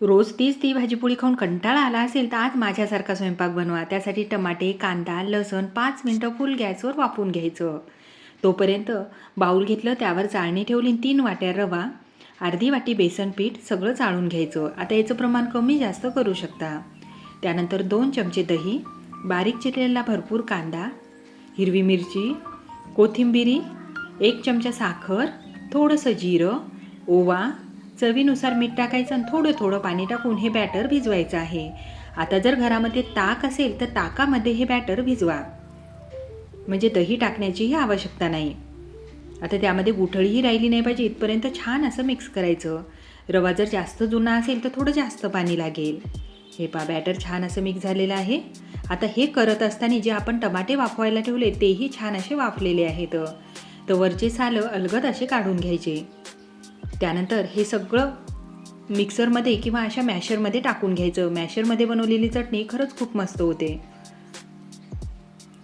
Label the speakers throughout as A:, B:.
A: रोज तीच ती भाजीपोळी खाऊन कंटाळा आला असेल तर आज माझ्यासारखा स्वयंपाक बनवा. त्यासाठी टमाटे कांदा लसण पाच मिनटं फुल गॅसवर वापून घ्यायचं. तोपर्यंत बाऊल घेतलं त्यावर चाळणी ठेवली तीन वाट्या रवा अर्धी वाटी बेसन पीठ सगळं चाळून घ्यायचं. आता याचं प्रमाण कमी जास्त करू शकता. त्यानंतर दोन चमचे दही बारीक चिरलेला भरपूर कांदा हिरवी मिरची कोथिंबिरी एक चमचा साखर थोडंसं जिरं ओवा चवीनुसार मीठ टाकायचं आणि थोडं थोडं पाणी टाकून हे बॅटर भिजवायचं आहे. आता जर घरामध्ये ताक असेल तर ताकामध्ये हे बॅटर भिजवा. म्हणजे दही टाकण्याचीही आवश्यकता नाही. आता त्यामध्ये गुठळीही राहिली नाही पाहिजे इथपर्यंत छान असं मिक्स करायचं. रवा जर जास्त जुना असेल तर थोडं जास्त पाणी लागेल. हे पा बॅटर छान असं मिक्स झालेलं आहे. आता हे करत असताना जे आपण टमाटे वाफवायला ठेवले तेही छान असे वाफलेले आहेत. तर वरचे सालं अलगद असे काढून घ्यायचे. त्यानंतर हे सगळं मिक्सरमध्ये किंवा अशा मॅशरमध्ये टाकून घ्यायचं. मॅशरमध्ये बनवलेली चटणी खरंच खूप मस्त होते.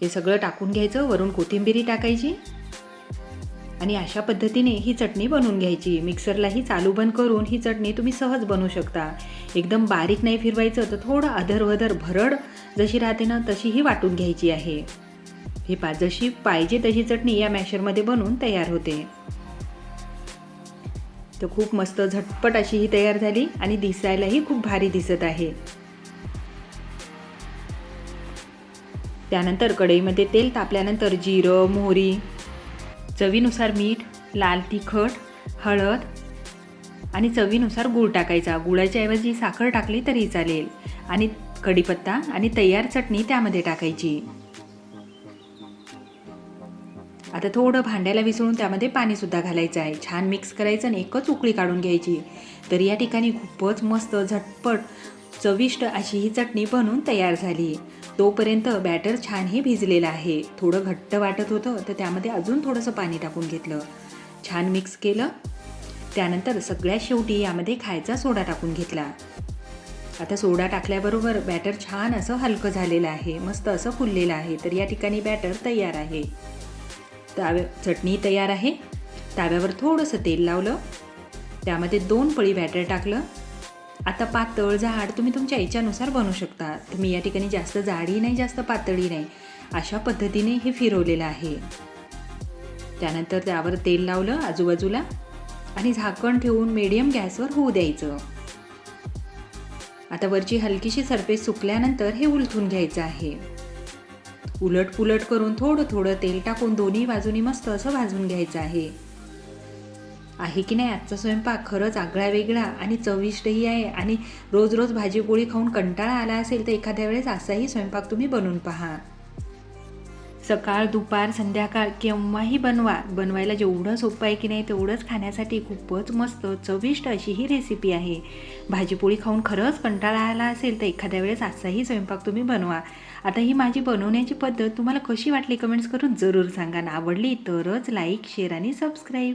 A: हे सगळं टाकून घ्यायचं वरून कोथिंबिरी टाकायची आणि अशा पद्धतीने ही चटणी बनवून घ्यायची. मिक्सरलाही चालू बंद करून ही चटणी तुम्ही सहज बनवू शकता. एकदम बारीक नाही फिरवायचं तर थोडं अधरवधर भरड जशी राहते ना तशी ही वाटून घ्यायची आहे. हे पा जशी पाहिजे तशी चटणी या मॅशरमध्ये बनवून तयार होते. तर खूप मस्त झटपट अशी ही तयार झाली आणि दिसायलाही खूप भारी दिसत आहे. त्यानंतर कढईमध्ये तेल तापल्यानंतर जिरं मोहरी चवीनुसार मीठ लाल तिखट हळद आणि चवीनुसार गूळ टाकायचा. गुळाच्या ऐवजी साखर टाकली तरी चालेल आणि कढीपत्ता आणि तयार चटणी त्यामध्ये टाकायची. आता थोडं भांड्याला विसळून त्यामध्ये पाणीसुद्धा घालायचं आहे. छान मिक्स करायचं आणि एकच उकळी काढून घ्यायची. तर या ठिकाणी खूपच मस्त झटपट चविष्ट अशी ही चटणी बनवून तयार झाली. तोपर्यंत बॅटर छान हे भिजलेलं आहे. थोडं घट्ट वाटत होतं तर त्यामध्ये अजून थोडंसं पाणी टाकून घेतलं. छान मिक्स केलं. त्यानंतर सगळ्यात शेवटी यामध्ये खायचा सोडा टाकून घेतला. आता सोडा टाकल्याबरोबर बॅटर छान असं हलकं झालेलं आहे. मस्त असं फुललेलं आहे. तर या ठिकाणी बॅटर तयार आहे. ताव्या चटणी तयार आहे. ताव्यावर थोडंसं तेल लावलं. त्यामध्ये दोन पळी बॅटर टाकलं. आता पातळ जाड तुम्ही तुमच्या याच्यानुसार बनवू शकता. तुम्ही या ठिकाणी जास्त जाडी नाही जास्त पातळी नाही. अशा पद्धतीने हे फिरवलेलं आहे. त्यानंतर त्यावर तेल लावलं आजूबाजूला आणि झाकण ठेवून मीडियम गॅसवर होऊ द्यायचं. आता वरची हलकीशी सरफेस सुकल्यानंतर हे उलथून घ्यायचं आहे. उलट पुलट करून थोडं थोडं तेल टाकून दोन्ही बाजूनी मस्त असं भाजून घ्यायचं आहे. आहे की नाही आजचा स्वयंपाक? खरंच आगळा वेगळा आणि चविष्टही आहे. आणि रोज रोज भाजीपोळी खाऊन कंटाळा आला असेल तर एखाद्या वेळेस असाही स्वयंपाक तुम्ही बनवून पहा. सकाळ दुपार संध्याकाळ केव्हाही बनवा. बनवायला जेवढं सोपं आहे की नाही तेवढंच खाण्यासाठी खूपच मस्त चविष्ट अशी ही रेसिपी आहे. भाजीपोळी खाऊन खरंच कंटाळा आला असेल तर एखाद्या वेळेस असाही स्वयंपाक तुम्ही बनवा. आता ही माझी बनवण्याची पद्धत तुम्हाला कशी वाटली कमेंट्स करून जरूर सांगा. ना आवडली तरच लाईक शेअर आणि सबस्क्राईब